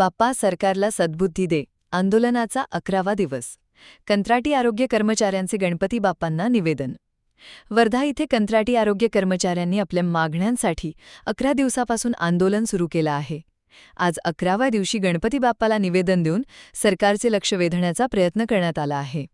बाप्पा सरकारला सद्बुद्धी दे आंदोलनाचा अकरावा दिवस. कंत्राटी आरोग्य कर्मचाऱ्यांचे गणपती बाप्पांना निवेदन. वर्धा इथे कंत्राटी आरोग्य कर्मचाऱ्यांनी आपल्या मागण्यांसाठी अकरा दिवसापासून आंदोलन सुरू केलं आहे. आज अकराव्या दिवशी गणपती बाप्पाला निवेदन देऊन सरकारचे लक्ष वेधण्याचा प्रयत्न करण्यात आला आहे.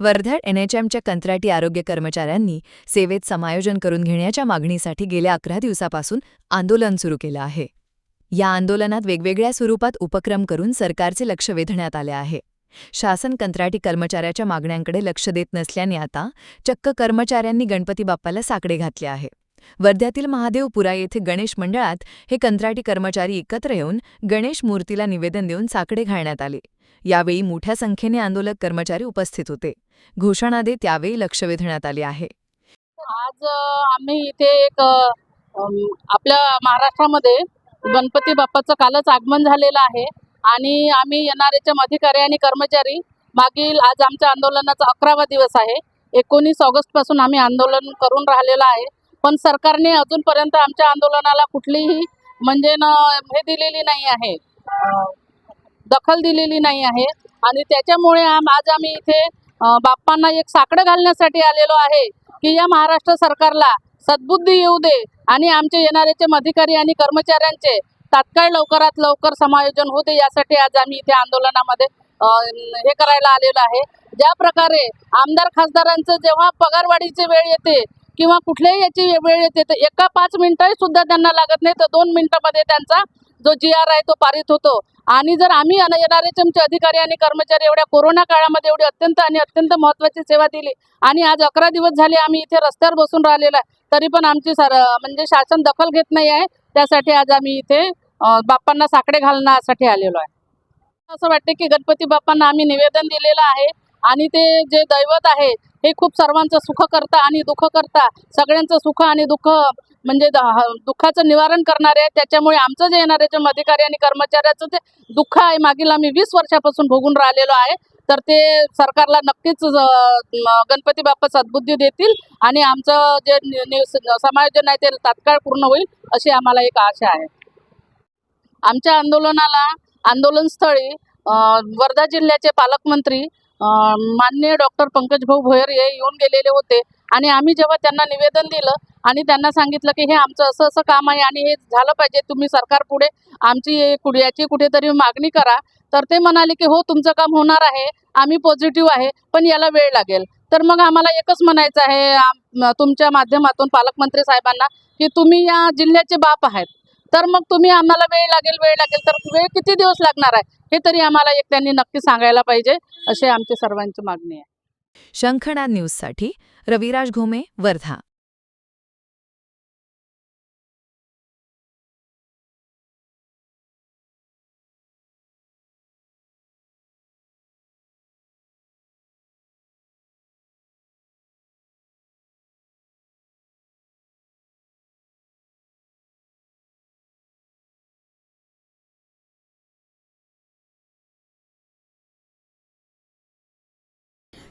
वर्ध्यात एनएचएमच्या कंत्राटी आरोग्य कर्मचाऱ्यांनी सेवेत समायोजन करून घेण्याच्या मागणीसाठी गेल्या अकरा दिवसापासून आंदोलन सुरू केलं आहे. या आंदोलनात वेगवेगळ्या स्वरूपात उपक्रम करून सरकारचे लक्ष वेधण्यात आले आहे. शासन कंत्राटी कर्मचाऱ्याच्या मागण्यांकडे लक्ष देत नसल्याने आता चक्क कर्मचाऱ्यांनी गणपती बाप्पाला साकडे घातले आहे. वर्ध्यातील महादेवपुरा येथे गणेश मंडळात हे कंत्राटी कर्मचारी एकत्र येऊन गणेश मूर्तीला निवेदन देऊन साकडे घालण्यात आले. यावेळी मोठ्या संख्येने आंदोलक कर्मचारी उपस्थित होते. घोषणा देत त्यावेळी लक्ष वेधण्यात आले आहे. आज आम्ही इथे एक आपल्या महाराष्ट्रामध्ये गणपती बाप्पाचं कालच आगमन झालेलं आहे. आणि आम्ही येणाऱ्याचे अधिकारी आणि कर्मचारी मागील आज आमच्या आंदोलनाचा अकरावा दिवस आहे. एकोणीस ऑगस्टपासून आम्ही आंदोलन करून राहिलेलं आहे. पण सरकारने अजूनपर्यंत आमच्या आंदोलनाला कुठलीही म्हणजे न हे दिलेली नाही आहे. दखल दिलेली नाही आहे. आणि त्याच्यामुळे आम- आज आम्ही इथे बाप्पांना एक साकडं घालण्यासाठी आलेलो आहे की या महाराष्ट्र सरकारला सद्बुद्धी येऊ दे आणि आमचे येणाऱ्याचे अधिकारी आणि कर्मचाऱ्यांचे तात्काळ लवकरात लवकर समायोजन होऊ दे यासाठी आज आम्ही इथे आंदोलनामध्ये हे करायला आलेलो आहे. ज्या प्रकारे आमदार खासदारांचं जेव्हा पगारवाढीची वेळ येते किंवा कुठल्याही याची वेळ येते तर एका पाच मिनिटंही सुद्धा त्यांना लागत नाही तर दोन मिनिटामध्ये त्यांचा जो जी आर आहे तो पारित होतो. आणि जर आम्ही येणारे आमचे अधिकारी आणि कर्मचारी एवढ्या कोरोना काळामध्ये एवढी अत्यंत आणि अत्यंत महत्त्वाची सेवा दिली आणि आज अकरा दिवस झाले आम्ही इथे रस्त्यावर बसून राहिलेलो आहे. तरी पण आमची म्हणजे शासन दखल घेत नाही आहे. त्यासाठी आज आम्ही इथे बाप्पांना साकडे घालण्यासाठी आलेलो आहे. असं वाटते की गणपती बाप्पांना आम्ही निवेदन दिलेलं आहे. आणि ते जे दैवत आहे हे खूप सर्वांचं सुख करता आणि दुःख करता सगळ्यांचं सुख आणि दुःख म्हणजे दुःखाचं निवारण करणारे त्याच्यामुळे आमचं जे येणारे जे अधिकारी आणि कर्मचाऱ्याचं ते दुःख आहे. मागील आम्ही वीस वर्षापासून भोगून राहिलेलो आहे. तर ते सरकारला नक्कीच गणपती बाप्पा सद्बुद्धी देतील आणि आमचं जे समायोजन आहे ते तात्काळ पूर्ण होईल अशी आम्हाला एक आशा आहे. आमच्या आंदोलनाला आंदोलनस्थळी वर्धा जिल्ह्याचे पालकमंत्री माननीय डॉक्टर पंकज भाऊ भोयर हे येऊन गेलेले होते. आणि आम्ही जेव्हा त्यांना निवेदन दिलं आणि त्यांना सांगितलं की हे आमचं असं असं काम आहे आणि हे झालं पाहिजे तुम्ही सरकार पुढे आमची हे याची कुठेतरी मागणी करा. तर ते म्हणाले की हो तुमचं काम होणार आहे आम्ही पॉझिटिव्ह आहे पण याला वेळ लागेल. तर मग आम्हाला एकच म्हणायचं आहे तुमच्या माध्यमातून पालकमंत्री साहेबांना की तुम्ही या जिल्ह्याचे बाप आहेत. तर मग तुम्ही आम्हाला वेळ लागेल वेळ लागेल तर वेळ किती दिवस लागणार आहे? हे तरी आम्हाला एक त्यांनी नक्की सांगायला पाहिजे असे आमची सर्वांची मागणी आहे. शंखनाद न्यूजसाठी रविराज घोमे वर्धा.